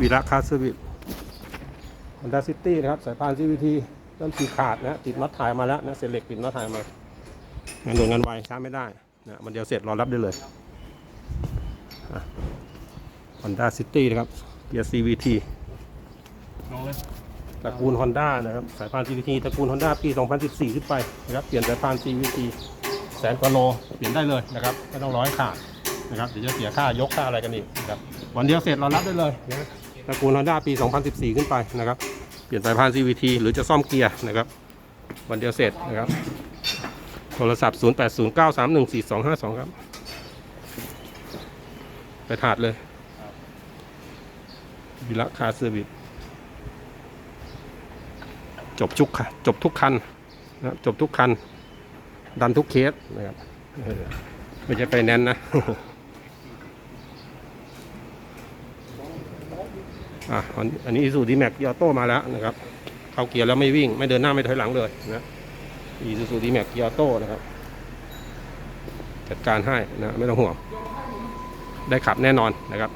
วีระคาร์เซอร์วิสฮอนด้าซิตี้นะครับ สายพาน CVT เริ่มฉีกขาดนะติดน็อตถ่ายมาแล้วนะเศษเหล็กติดน็อตถ่ายมางานด่วนงานไวช้าไม่ได้นะมันเดียวเสร็จรอรับได้เลยฮอนด้าซิตี้นะครับเกียร์ CVT ลงเลยตระกูล Honda นะครับสายพาน CVT ตระกูล Honda ปี 2014 ขึ้นไปนะครับเปลี่ยนสายพาน CVT แสนกว่าโลเปลี่ยนได้เลยนะครับไม่ต้องร้อยขาดนะครับเดี๋ยวจะเสียค่ายกค่าอะไรกันอีกนะครับวันเดียวเสร็จเรารับได้เลยนะ ตระกูล Honda ปี 2014 ขึ้นไปนะครับ เปลี่ยนสายพาน CVT หรือจะซ่อมเกียร์นะครับ วันเดียวเสร็จนะครับ โทรศัพท์ 0809314252 ครับ ไปถาดเลยวิระคาเซอร์วิสจบทุกคันจบทุกคันนะจบทุกคัน ดันทุกเคสนะครับไม่ใช่ไปแน่นนะ อะอันนี้อีซูดีแม็กยอโต้มาแล้วนะครับเข้าเกียร์แล้วไม่วิ่ง ไม่เดินหน้าไม่ถอยหลังเลยนะอีซูดีแม็กยอโต้นะครับ จัดการให้นะไม่ต้องห่วง ได้ขับแน่นอนนะครับ